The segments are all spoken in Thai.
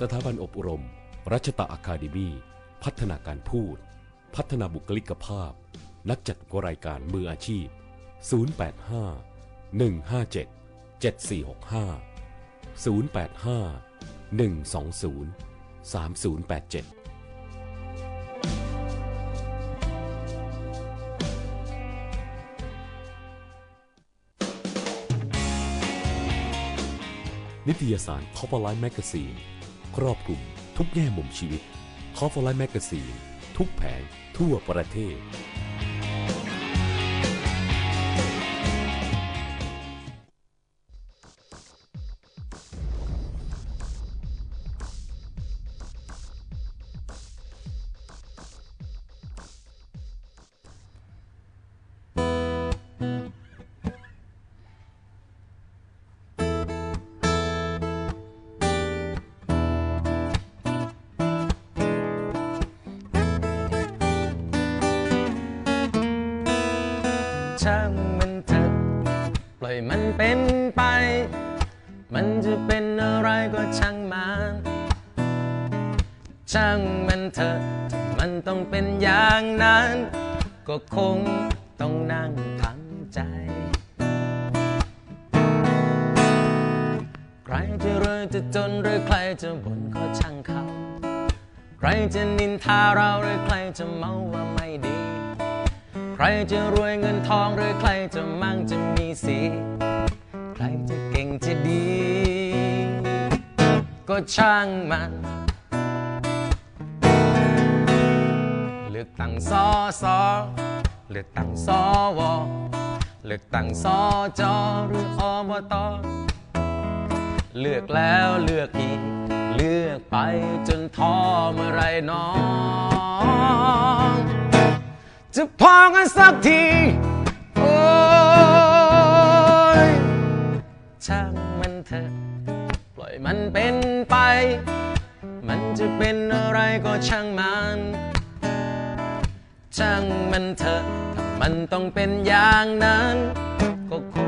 สถาบันอบรม รัชตะอาคาเดมีพัฒนาการพูด พัฒนาบุคลิกภาพ นักจัดรายการมืออาชีพ 085 157 7465 085 120 3087นิตยสาร c o p p e r Life Magazine รอบคลุม ทุกแง่มุมชีวิตคอฟไลน์แมกกาซีนทุกแผงทั่วประเทศ ช่างมันเถอะปล่อยมันเป็นไป มันจะเป็นอะไรก็ช่างมันช่างมันเถอะมันต้องเป็นอย่างนั้น ก็คงต้องนั่งทำใจ ใครจะรวยจะจนหรือใครจะบ่นก็ช่างเขา ใครจะนินทาเราหรือใครจะเมาว่าไม่ดี ใครจะรวยเงินทองหรือใครจะมั่งจะมีสี ใครจะเก่งจะดี ก็ช่างมัน เลือกตั้งสอสอเลือกตั้งสวเลือกตั้งสอจอหรืออบตเลือกแล้วเลือกอีก เลือกไปจนท้อเมื่อไรน้อง จะพอกันสักที โอ้ยช่างมันเถอะ ปล่อยมันเป็นไป มันจะเป็นอะไรก็ช่างมันช่างมันเถอะ ถ้ามันต้องเป็นอย่างนั้น ก็คงต้อง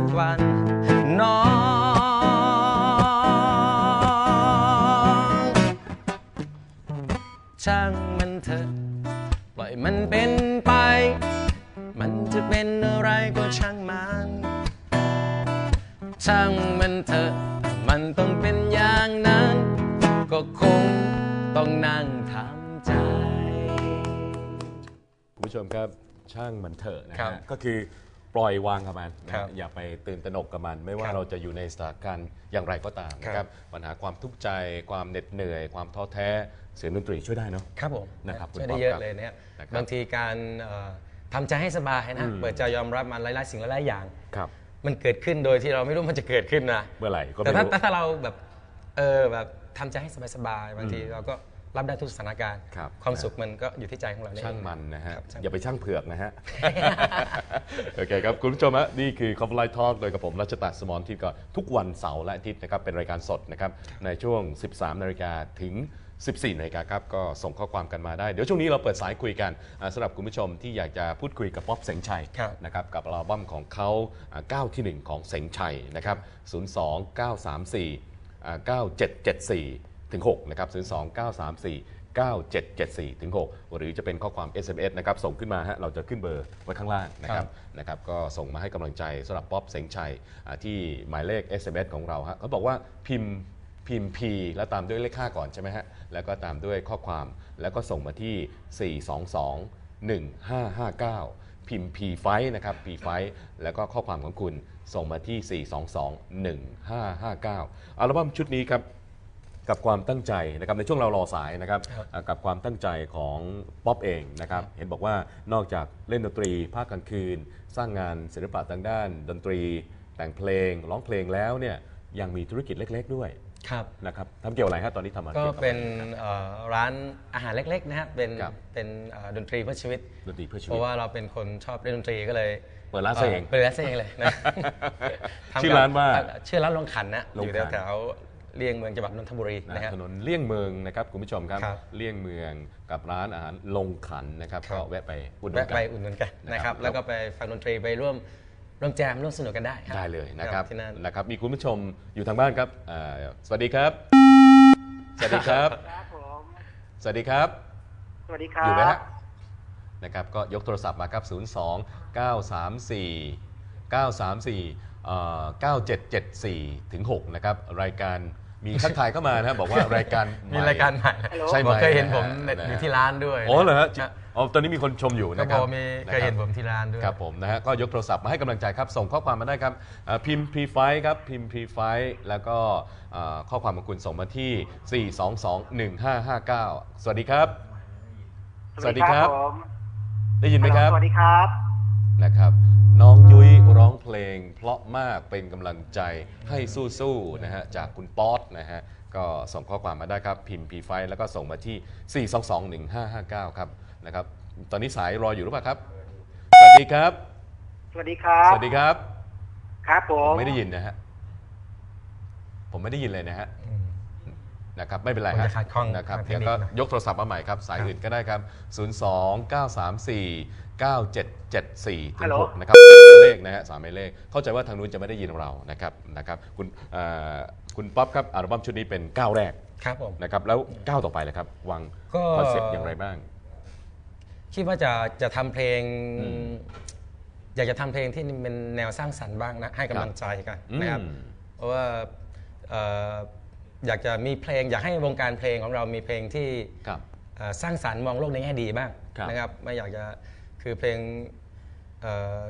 กวันน้องช่างมันเถอะปล่อยมันเป็นไป มันจะเป็นอะไรก็ช่างมันช่างมันเถอะมันต้องเป็นอย่างนั้น ก็คงต้องนั่งทำใจ คุณผู้ชมครับช่างมันเถอะนะครัฮะบ ก็คือป ล่อยวางกับมันนะครัฮะบอย่าไปตื่นตระหนกกับมัน ไม่ว่าครับเราจะอยู่ในสถานการณ์อย่างไรก็ตามนะคครัรับ บปัญหาความทุกข์ใจความเหน็ดเหนื่อย ความท้อแท้เสียงดนตรีช่วยได้เนาะ ครับผมนะครับช่วยคุณป๊ได้อปครับเยอะเลยเนี่ยนะครับบางทีการเอ่อทำใจให้สบายนะอืม เปิดใจยอมรับมันหลายๆสิ่งหลายๆอย่าง ครับ มันเกิดขึ้นโดยที่เราไม่รู้มันจะเกิดขึ้นนะเมื่อไหร่ก็แต่ไม่ถ้ารู้แต่ถ้าเราแบบเออแบบทำใจให้สบายๆบางทีเราก็ รับได้ทุกสถานการณ์ ครับความสุขมันก็อยู่ที่ใจของเราเองช่างมันนะฮะ ครับช่างอย่าไปช่างเผือกนะฮะ โอเคครับ คุณผู้ชมฮะนี่คือ c o f f e Light Talk โดยกับผมรัชตะสมรทิพย์ก็ทุกวันเสาร์และอาทิตย์นะครับ เป็นรายการสดนะครับ ในช่วง 13 นาฬิกาถึง 14นาฬิกาครับ ก็ส่งข้อความกันมาได้ เดี๋ยวช่วงนี้เราเปิดสายคุยกันอ่าสำหรับคุณผู้ชมที่อยากจะพูดคุยกับป๊อปเสงชัย ครับ นะครับกับอัลบั้มของเขาอ่าก้าวที่ 1 ของเสงชัยนะครับ 02 934อ่า9774 ถึง6นะครับ02 934 9774ถึง6หรือจะเป็นข้อความ SMS นะครับส่งขึ้นมาฮะเราจะขึ้นเบอร์ไว้ข้างล่างนะครับนะครับก็ส่งมาให้กำลังใจสำหรับป๊อปเสงชัยอ่าที่หมายเลข SMS ของเราฮะเขาบอกว่าพิมพ์พิมพ์ P แล้วตามด้วยเลข5ก่อนใช่ไหมฮะแล้วก็ตามด้วยข้อความแล้วก็ส่งมาที่ 422 1559 พิมพ์ P ไฟนะครับ P ไฟแล้วก็ข้อความของคุณส่งมาที่ 422 1559 อัลบั้มชุดนี้ครับ กับความตั้งใจนะครับในช่วงเรารอสายนะครับครับอ่ากับความตั้งใจของป๊อปเองนะครับเห็นบอกว่านอกจากเล่นดนตรีภาคกลางคืน สร้างงานศิลปะทางด้าน ดนตรี แต่งเพลงร้องเพลงแล้วเนี่ยยังมีธุรกิจเล็ก ๆ ด้วยครับ นะครับทำเกี่ยวอะไรครับตอนนี้ทำอะไรก็กี่ยวกับเป็นอะไรครับเอ่อร้านอาหารเล็กๆนะครับเป็นครับ เป็นเอ่อดนตรีเพื่อชีวิต ดนตรีเพื่อชีเพวิต ราะว่าเราเป็นคนชอบเล่นดนตรีก็เลยเปิดร้านซะเองเปิดร้านซะเองเลยนะทำกับชื่อร้านว่าชื่อร้านลงขันนะ ลงขันอยู่แถว เลี่ยงเมืองจังหวัดนนทบุรีนะนะครับถนนเลี่ยงเมืองนะครับคุณผู้ชมครับครับ เลี่ยงเมืองกับร้านอาหารลงขันนะครับครับก็แวะไปอุดหนุนแวะกั ไปนอุ่นนุนกันนะคครัรับบ แล้วก็ไปฟังดนตรีไปร่วมร่วมแจมร่วมสนุกกันได้ครับได้เลยนะครับที่นั่น นะครับมีคุณผู้ชมอยู่ทางบ้านครับอ่าสวัสดีครับ สวัสดีครับ ครับผม สวัสดีครับ สวัสดีครับอยู่ไหมฮะนะครับก็ยกโทรศัพท์มาครับ 02 934 934เอ่อ9774ถึง6นะครับรายการ มีทักทายเข้ามานะบอกว่ารายการใหมีรายการใหม่ใช่ไหมบอกเคยเห็นผมนะฮะอยู่ที่ร้านด้วยอ๋อเหรอฮะครับอ๋อตอนนี้มีคนชมอยู่ก็นะคบรัอบกมีเคยเห็นนะผรับมที่ร้านด้วยครับผมนะฮะก็ยกโทรศัพท์มาให้กำลังใจครับ ส่งข้อความมาได้ครับอ่าพิมพ์ P5 ครับพิมพ์ P5 แล้วก็อ่าข้อความของคุณส่งมาที่ 4221559 สวัสดีครับ สวัสดีครับผมได้ยินไหมครับ สวัสดีครับนะครับ น้องยุ้ยร้องเพลง เพราะมากเป็นกำลังใจให้สู้ๆนะฮะจากคุณป๊อตนะฮะก็ส่งข้อความมาได้ครับ พิมพ์ P5 แล้วก็ส่งมาที่ 4221559 ครับนะครับ ตอนนี้สายรออยู่หรือเปล่าครับ สวัสดีครับ สวัสดีครับสวัสดีครับ ครับผผมมไม่ได้ยินนะฮะผมไม่ได้ยินเลยนะฮะอืม นะครับไม่เป็นไรคงฮะจะขัดข้องนะครับทางเทเดี๋คยวนิคก็นะ ยกโทรศัพท์มาใหม่ครับ สายครับอื่นก็ได้ครับ 02 934 9774ถึฮัลงโหล 6นะครับเลขนะฮะสามหมายเลข เข้าใจว่าทางนู้นจะไม่ได้ยินเรานะครับนะครับคุณเอ่อคุณป๊อปครับอัลบั้มชุดนี้เป็นก้าวแรกครับผม นะครับแล้วก้าวต่อไปเลยครับวางก็ คอนเซ็ปต์อย่างไรบ้าง คิดว่าจะจะทำเพลง อืมอยากจะทำเพลงที่เป็นแนวสร้างสรรค์บ้างนะให้กำลังใจกันนะครับ อืม เพราะว่าเอ่อ อยากจะมีเพลง อยากให้วงการเพลงของเรามีเพลงที่ครับ เอ่อสร้างสรรค์มองโลกในแง่ดีบ้างครับ นะครับไม่อยากจะคือเพลงเอ่อ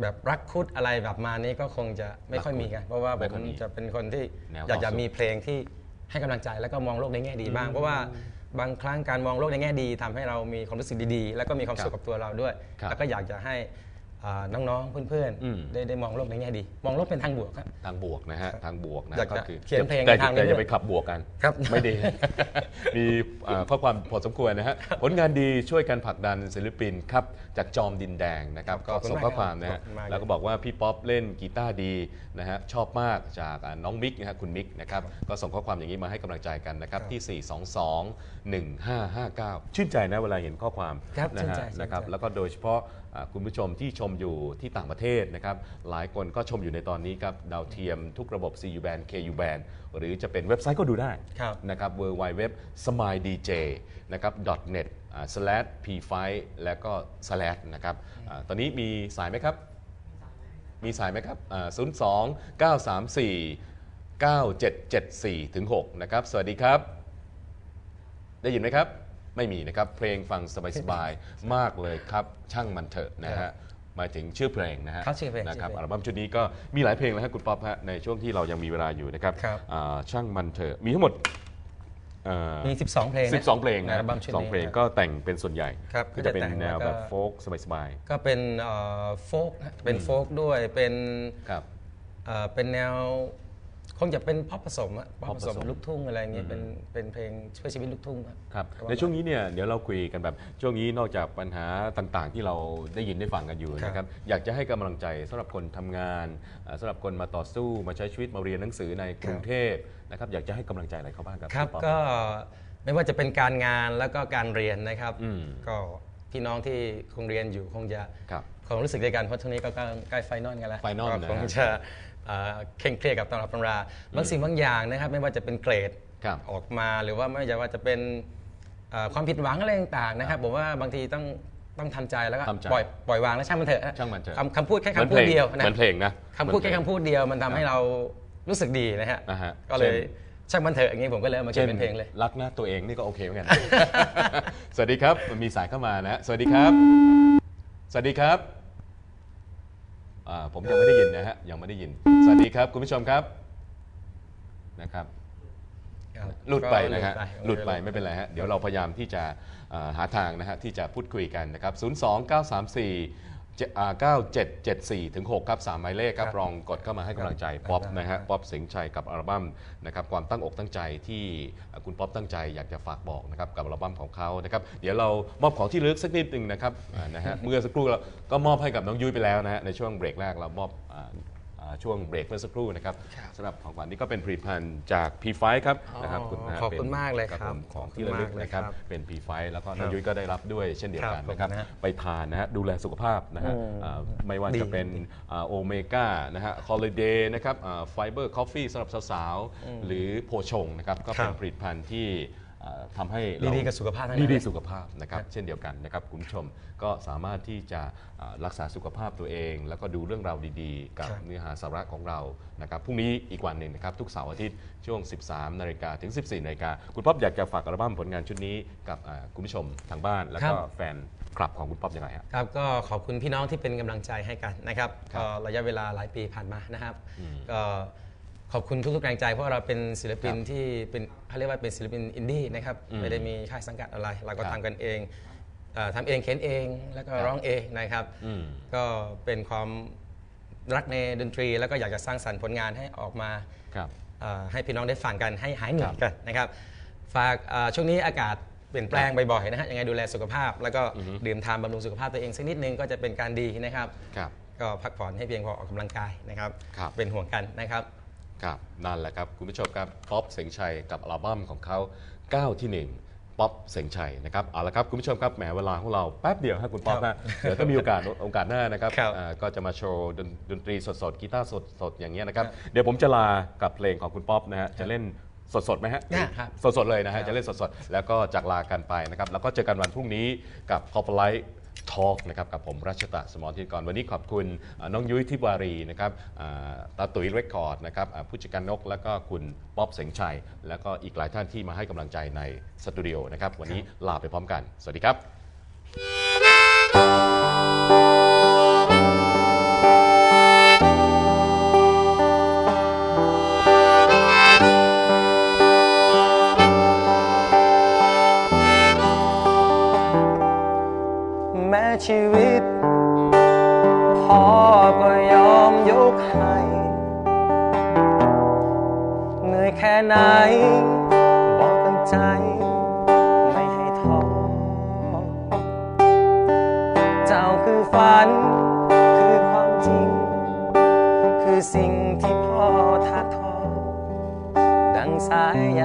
แบบรักคุดอะไรแบบมานี้ก็คงจะไม่ค่อยมีกันเพราะว่าไม่ผค่อยมมีจะเป็นคนที่แนวอยากจะต่อสู้ มีเพลงที่ให้กำลังใจแล้วก็มองโลกในแง่ดีบ้าง เพราะว่าบางครั้งการมองโลกในแง่ดีทำให้เรามีความรู้สึกดีๆ แล้วก็มีความสุขกับตัวเราด้วย ครับ แล้วก็อยากจะให้อ่า น้องๆ เพื่อนอืมๆได้ได้มองโลกในแง่ดี มองโลกเป็นทางบวกครับทางบวกนะฮะทางบวกนะอยากก็จะคือเขียนเพลงแต่ในทางนี้แต่อย่าด้วยไปขับบวกกันครับไม่ดี มีเอ่อข้อความพอสมควรนะฮะผลงานดีช่วยกันผลักดันศิลปินครับจากจอมดินแดงนะครับขก็อบคุณส่งมากข้อความนะครัฮะบขอบคุณมากแล้วก็บอกว่าพี่ป๊อปเล่นกีตาร์ดีนะฮะชอบมากจากอ่าน้องมิกนะฮะคุณมิกนะครับก็ส่งข้อความอย่างนี้มาให้กำลังใจกันนะครับครับที่ 422 1559 ชื่นใจนะเวลาเห็นข้อความครับนะชื่นฮะใจชื่นใจนะครับแล้วก็โดยเฉพาะอ่า คุณผู้ชมที่ชมอยู่ที่ต่างประเทศนะครับ หลายคนก็ชมอยู่ในตอนนี้ครับ ดาวเทียมทุกระบบ CU band KU band หรือจะเป็นเว็บไซต์ก็ดูได้ครับนะครับ w w w smile dj นะครับ net อ่า slash p5 แล้วก็ slash นะครับอาตอนนี้มีสายไหมครับ มีสายไหมครับอ่า02 934 9774ถึง6นะครับ สวัสดีครับ ได้ยินไหมครับ ไม่มีนะครับ เพลงฟังสบายๆ มากเลยครับช่างมันเถอะนะครัฮะบหมายถึงชื่อเพลงนะฮะครับชื่อเพลงนะครับชื่อเพลงอัลบั้มชุดนี้ก็มีหลายเพลงแล้วฮะคุณป๊อปฮะในช่วงที่เรายังมีเวลาอยู่นะครับครับ อ่าช่างมันเถอะมีทั้งหมดเอ่อ มี 12 เพลงนะ12 เพลงในนะอัลบั้มชุดสองนี้เพลงครับก็แต่งเป็นส่วนใหญ่ครับก็จะเป็นก็จะแต่งแนวแล้วก็แบบโฟกสบายก็เป็นโฟกเป็นโฟกด้วยเป็นๆครับ เอ่อเป็นแนวค งจะเป็นพ็อปผสมอะพ็อป pop ผผสสมมลูกทุ่งอะไรเงี้ยเป็นเป็นเพลงช่วยชีวิตลูกทุ่งครับครับประมาณในช่วงนี้เนี่ยเดี๋ยวเราคุยกันแบบช่วงนี้นอกจากปัญหาต่างๆ ที่เราได้ยินได้ฟังกันอยู่ครับนะครับอยากจะให้กำลังใจสำหรับคนทำงานอ่าสำหรับคนมาต่อสู้มาใช้ชีวิตมาเรียนหนังสือในกรุงเทพนะครับอยากจะให้กำลังใจอะไรเขาบ้างครับครับณป๊อปก็ไม่ว่าจะเป็นการงานแล้วก็การเรียนนะครับอืมก็พี่น้องที่คงเรียนอยู่คงจะครับคงรู้สึกด้วยกันเพราะช่วงนี้ก็ใกล้ใกล้ไฟนอลกันแล้ว Final ก็นะคงฮะจะ เอ่อเคร่งเครียดกับตำรับตำราบางสิ่งบางอย่างนะครับ ไม่ว่าจะเป็นเกรดครับออกมาหรือว่าไม่ว่าจะเป็นเอ่อความผิดหวังอะไรต่างๆนะครับผมว่าบางทีต้องต้องทำใจแล้วก็ทำใจปล่อยปล่อยวางแล้วช่างมันเถอะช่างมันเถอะคำคำพูดแค่หมือนคำพูดเดียวเหนะมือนเพลงนะคำพูดแค่เหมือนเพลงคำพูดเดียวมันทำให้เรารู้สึกดีนะฮะอ่าฮะก็เลยเช่นช่างมันเถอะอย่างนี้ผมก็เลยเอามาเขียนเป็นเพลงเลย รักหน้าตัวเองนี่ก็โอเคเหมือนกัน สวัสดีครับมีสายเข้ามานะ สวัสดีครับ สวัสดีครับ อ่าผมยังไม่ได้ยินนะฮะยังไม่ได้ยิน สวัสดีครับคุณผู้ชมครับนะครับหลุดไปนะฮะก็หลุดไปไม่เป็นไรฮะเดี๋ยวเราพยายามที่จะเอ่อหาทางนะฮะที่จะพูดคุยกันนะครับ 0 2 9 3 4 9774ถึง6ครับ3หมายเลขครับครับลองกดเข้ามาให้กำลังใจครับป๊อปครับนะฮะป๊อปเสียงชัยกับอัลบั้มนะครับความตั้งอกตั้งใจที่เอ่อคุณป๊อปตั้งใจอยากจะฝากบอกนะครับกับอัลบั้มของเขานะครับเดี๋ยวเรามอบของที่ระลึกสักนิดหนึ่งนะครับอ่านะฮะเมื่อสักครู่เราก็มอบให้กับน้องยุ้ยไปแล้วนะฮะในช่วงเบรกแรกเรามอบอ่าอ่า ช่วงเบรกเมื่อสักครู่นะครับครับสำหรับของขวัญนี่ก็เป็นผลิตภัณฑ์จาก P5 ครับอ๋อนะครับณนะขอบคุณป็นมากเลยครับผมของที่ขอบระคุณลึกมากเลยนะครับครับเป็น P5 แล้วก็คน้รัองบยุ้ยก็ได้รับด้วยเช่นเดียวกันครับนะครับขอบคุณนะฮะไปทานนะฮะดูแลสุขภาพนะฮะอืมอ่าไม่ว่าดีจะเป็นโอเมก้านะฮะคอลลเดย์นะครับไฟเบอร์คอฟฟี่สำหรับสาวๆหรือโพชงนะครับก็เป็นครับผลิตภัณฑ์ที่อ่า ทำให้เราดีๆกับสุขภาพทั้งนั้น ดีๆสุขภาพนะครับเช่นเดียวกันนะครับคุณผู้ชมก็สามารถที่จะอ่ารักษาสุขภาพตัวเอง แล้วก็ดูเรื่องราวดีๆกับครับเนื้อหาสาระของเรานะครับพรุ่งนี้อีกวันหนึ่งนะครับทุกเสาร์อาทิตย์ช่วง 13นาฬิกาถึง 14นาฬิกาคุณป๊อบอยากจะฝากอัลบั้มผลงานชุดนี้กับอ่าคุณผู้ชมทางบ้าน แล้วก็แฟนคลับของคุณป๊อบยังไงครับครับก็ขอบคุณพี่น้องที่เป็นกำลังใจให้กันนะครับครับก็ระยะเวลาหลายปีผ่านมานะครับก็ ขอบคุณทุกๆแรงใจเพราะเราเป็นศิลปินครับที่เป็นเขาเรียกว่าเป็นศิลปินอินดี้นะครับอืมไม่ได้มีค่ายสังกัดอะไร เราก็ครับทำกันเองเอ่อทำเองเขียนเองแล้วก็ครับร้องเองนะครับอืมก็เป็นความรักในดนตรี แล้วก็อยากจะสร้างสรรค์ผลงานให้ออกมาครับเอ่อให้พี่น้องได้ฟังกันให้หายเหนื่อคยรับกันนะครับฝากเอ่อช่วงนี้อากาศเปลี่ยนแปลงบ่อยๆนะฮะยังไงดูแลสุขภาพ แล้วก็ดื่มทานบำรุงสุขภาพตัวเองสักนิดนึงก็จะเป็นการดีนะครับครับก็พักผ่อนให้เพียงพอออกกำลังกายนะครับครับเป็นห่วงกันนะครับ ครับนั่นแหละครับ คุณผู้ชมครับป๊อปเสงชัยกับอัลบั้มของเขาก้าวที่หนึ่งป๊อปเสงชัยนะครับเอาละครับคุณผู้ชมครับแหมเวลาของเราแป๊บเดียวครับคุณป๊อปครันะบเดี๋ยวก็มีโอกาสโอกาสหน้านะครับครับอ่าก็จะมาโชว์ดนดนตรีสดๆกีตาร์สดๆอย่างเงี้ยนะครับเดี๋ยวผมจะลากับเพลงของคุณป๊อปนะฮะจะเล่นสดๆไหมฮะได้ครับ สดๆเลยนะครัฮะบจะเล่นสดๆแล้วก็จากลากันไปนะครับแล้วก็เจอกันวันพรุ่งนี้กับ ทอล์กนะครับกับผมรัชตะสมรทินกรวันนี้ขอบคุณน้องยุ้ยทิวารีนะครับตาตุ๋ยเรคคอร์ดนะครับผู้จัดการนก แล้วก็คุณป๊อบเสงชัย แล้วก็อีกหลายท่านที่มาให้กำลังใจในสตูดิโอนะครับวันนี้ลาไปพร้อมกัน สวัสดีครับ ชีวิต พ่อก็ยอมยกให้เหนื่อยแค่ไหน บอกตั้งใจ ไม่ให้ท้อเจ้าคือฝัน คือความจริง คือสิ่งที่พ่อทักทอดังสายใย